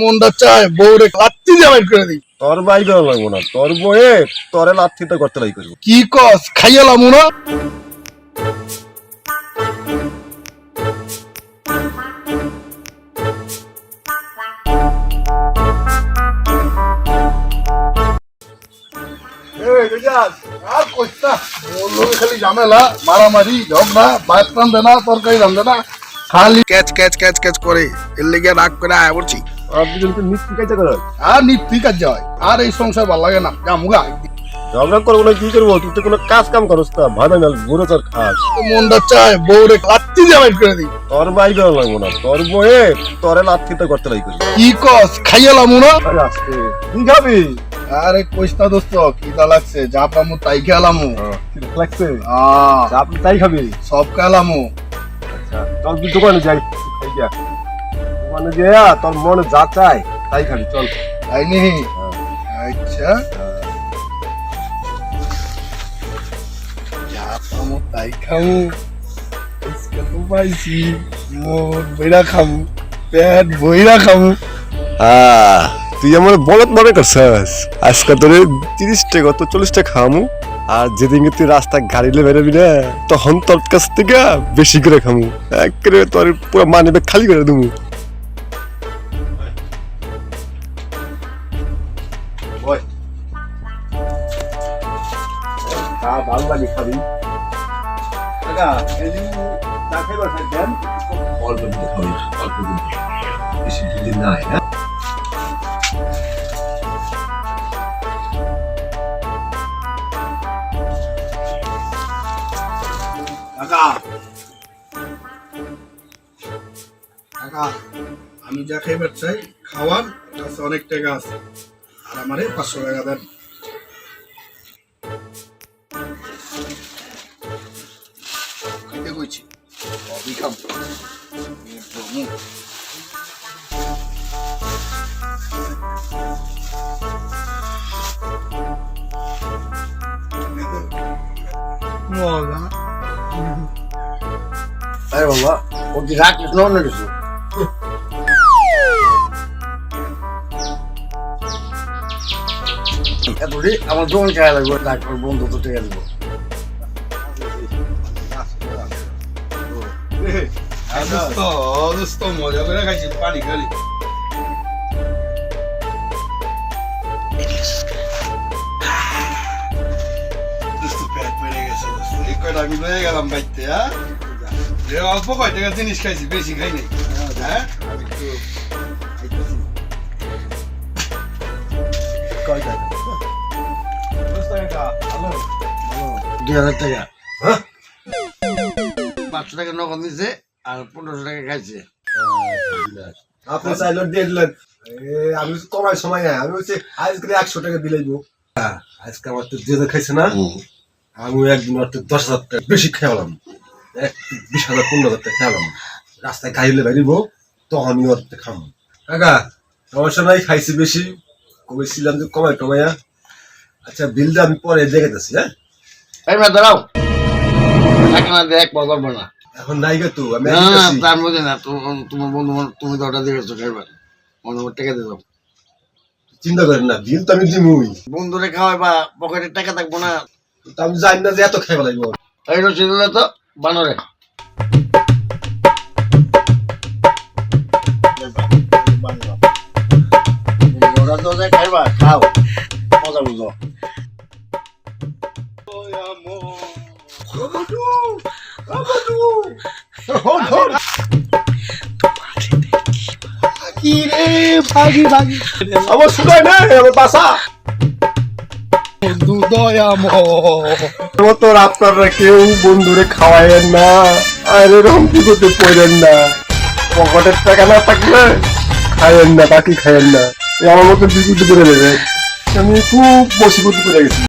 মনটা চায় বউরে লাত্তি বাইর করে দিই। তোর বাই করা লাগবো না। তোর বয়ে তোরে লাথিটা করতে লাই করব। কি কস খাইয়ালাম না? আর লগে খালি ঝামেলা মারামারি ঝগড়া ভাত রান্ধে না তরকারি রান্ধে না। খালি ক্যাচ ক্যাচ ক্যাচ ক্যাচ করে এর লেগে রাগ করে আয় পড়ছি আর তো করে আর নিত্যি কাজ যায় আর এই সংসার ভালো লাগে না। যা মুগা। ঝগড়া করব না কি করব? তুই তো কোনো কাজ কাম করস না। ভালো না গুঁড়ো তোর খাস। মনটা চায় বউরে লাত্তি বাইর করে দিই। তোর বাই করা লাগবো না। তোর বয়ে তোরে লাথিটা করতে লাই কি কস খাইয়ালাম না? আজকে কি খাবি? আরে কইস না দোস্ত কি দা লাগছে। যা পামু তাই খেলামু কি লাগছে? আহ, আপনি তাই খাবি? সব খেলামু আচ্ছা চল দোকানে যাই। খাই যা দোকানে গিয়া তোর মনে যা তাই খাবি চল। তাই নি আচ্ছা। যা তাই খামু। আজকে তো পাইছি খামু পেট বইরা খামু। আহ, তুই আমার বলত মনে করছস? আজকে তোর তিরিশ টাকা তো চল্লিশ টাকা খামু। আর যেদিন তুই রাস্তা গাড়ি লে বেরোবি না তখন তোর কাছ থেকে বেশি করে খামু। একেবারে তোর পুরো মানে খালি করে দেবো। ভালো লাগে খাবি। অল্প দিতে হবে অল্প দিতে বেশি দিন নাই হ্যাঁ? কাকা। কাকা আমি যা খাইবার চাই খাওয়ার কাছে অনেক টাকা আছে। আর আমারে পাঁচশো টাকা দেন। খাইতে কইছি সবই খাম মজা আরে বাবা ও কি রাখিস না অন্য কিছু এতটি আমার দোকান খেয়া লাগবে তারপর বন্ধু তো টেকা দেবো খালি। দোস্ত পেট পেরে গেছে দোস্ত। এই কয়টা আমি লয়ে গেলাম বাইতে হ্যাঁ? অল্প কয় টাকা জিনিস খাইছি বেশি খাই নাই। হ্যাঁ? দুই হাজার টাকা। হ্যাঁ? পাঁচশো টাকা নগদ দিছে আর পনেরোশো টাকা খাইছে। আপনি চাইলে দিলেন। এ, আমি তো কমাই সময় নাই। আমি হচ্ছে আজকে একশো টাকা দিলাইবো আজকে আমার তো দুই হাজার খাইছে না আমি একদিন তো দশ হাজার টাকা বেশি খেয়ালাম। এক বিশ হাজার পনেরো হাজার টাকা খেয়ালাম। রাস্তায় গাড়িলে বেরিব তখনই ওর তো খাম। কাকা সমস্যা নাই খাইছি বেশি। কমেছিলাম যে কমাই টমাইয়া আচ্ছা বিলটা আমি পরে দেখেতেছি হ্যাঁ? এই মা দাঁড়াও। টাকা না এক পাও করব না। এখন নাই গে তো আমি না না তার মধ্যে না তো- তোমার বন্ধু বান্ধব- তুমি তো ওটা দেখেছ খাইবার মনে মনে টাকা দিয়ে দাও। চিন্তা করেন না বিল তো আমি দিমুই। বন্ধুরে খাওয়াই বা পকেটে টাকা থাকব না। তো আমি জানি না যে এত খাইবা লাগবে। এই রসিদ তো বানরে। ওরা তো খাইবা খাও। মজা বুঝো। আমার শুকায় না আমার বাসা। বন্ধু দয়াময়। তোর আপনারা কেউ বন্ধুরে খাওয়াইয়েন না আর এরকম কি করতে পড়েন না। পকেটের টাকা না থাকলে খাইয়েন না বাকি খাইয়েন না। আমার মতো বিকুটি করে দেবে আমি খুব বসিবতি করে গেছি।